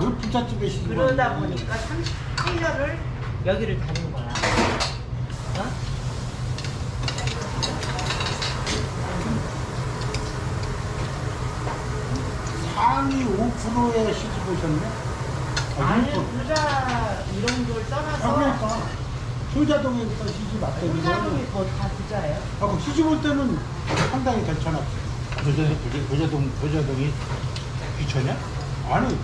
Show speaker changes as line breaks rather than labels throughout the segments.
그 부잣집에 시집
그러다. 보니까 38년을 여기를 다닌 거야. 어?
상위 5%에 시집 오셨네?
아니,
6%.
부자 이런 걸
아,
떠나서
그러니까. 효자동에서 시집 왔더니.
부자동이 더다 부자예요.
아, 그럼 시집 올 때는 상당히 괜찮았어.
도자동, 도자동, 도자동이 귀천이야?
아니,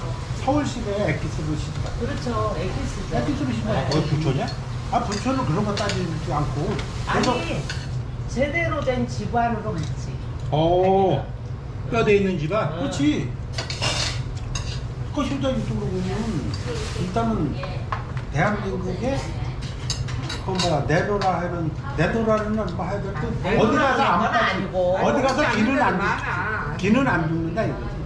서울시내 엑기스로 왔어.
그렇죠. 에기스죠.
엑기스로 시집 왔어.
거기 부천이야?
아, 부천은 그런 거 따지지 않고. 그래서
아니, 제대로 된 집안으로 갔지.
어, 뼈대 있는 집안?
응.
그렇지. 그 효자 이쪽으로 보면 일단은 대한민국의 그 뭐야 내노라 하는 내노라는 뭐 해야
내노라
어디 가서 빠지-
아니고.
어디 가서 기는 안
많아.
기는 안 죽는다 이거지.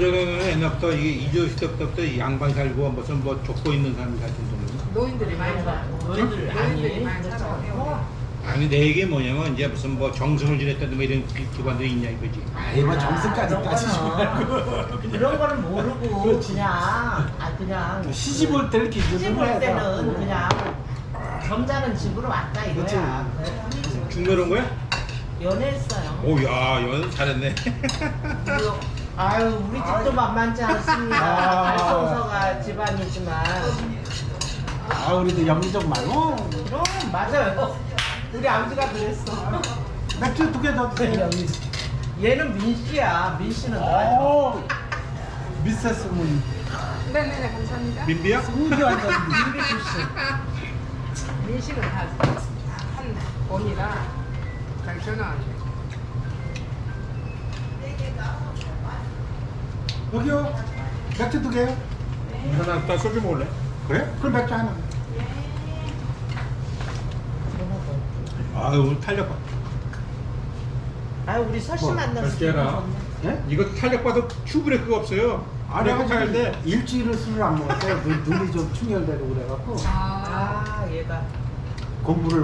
도자동은 옛날부터 이게 이조 시대부터 이 양반 살고 무슨 뭐 족보 있는 사람이 살던 동네.
노인들이 많이 가.
너희들 아니,
노인들이 많이. 찾아와요.
아니 내 얘기 뭐냐면 이제 무슨 뭐 정성을 지냈다든 뭐 이런 기- 기관들이 있냐 이거지.
아이 뭐 정승까지
그런
따지지 말고
거는 그런 거는 모르고
그렇지.
그냥 아 그냥
시집 올 때를 기준으로
시집 올. 때는 그냥 점잖은 집으로 왔다. 이거야. 그래.
중매로 온 거야?
연애했어요.
오야 연 잘했네.
아유 우리 집도 만만치 않습니다.
아.
달성서가 집안이지만
아 우리도 염리적 말고
그럼 맞아요. 우리 아버지가 그랬어.
맥주 두 개더 드세요.
얘는 민 씨야. 민 씨는 나요.
오 미세스 문
네네네 감사합니다.
민비야?
승기 완전
민비 출신.
민식은 다한 번이라 잘 전화하세요.
여기요 맥주 두 개요.
하나 나 소주 먹을래?
그래? 그럼 맥주 하나.
아 오늘 탄력 받.
아유 우리 설씨
뭐,
만나서.
예?
이거 탄력 받아 튜브레이크가 없어요.
아니
브레이크
일주일을 술을 안 먹었어요. 눈, 눈이 좀 충혈되고 그래갖고
아,
아 얘가
공부를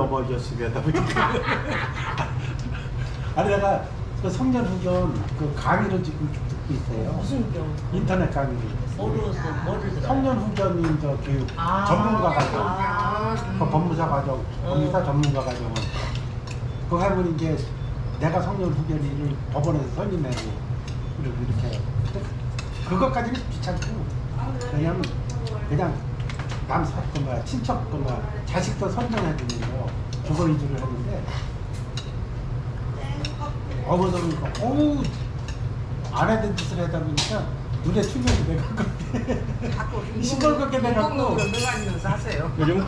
보니까. 아니 내가 그 성년 후견 그 강의를 지금 쭉 듣고 있어요.
무슨 경
인터넷 강의를.
뭐로 뭐를 들어?
성년 후견인 저 교육
아.
전문가 과정.
아.
그 법무사 과정, 법무사 전문가 과정을. 그거 하면 이제 내가 성년 후견인을 법원에서 선임하고 이렇게 이렇게. 그것까지는 귀찮고 왜냐면 그냥 남 사, 그 뭐야 친척 그 뭐야 자식도 선정해 주는 거 그거 위주로 했는데 어머니는 어우 안 해야 짓을 하다 보니까 눈에 충격이 돼갖고
자꾸
시뻘겋게 돼갖고
하세요.
요즘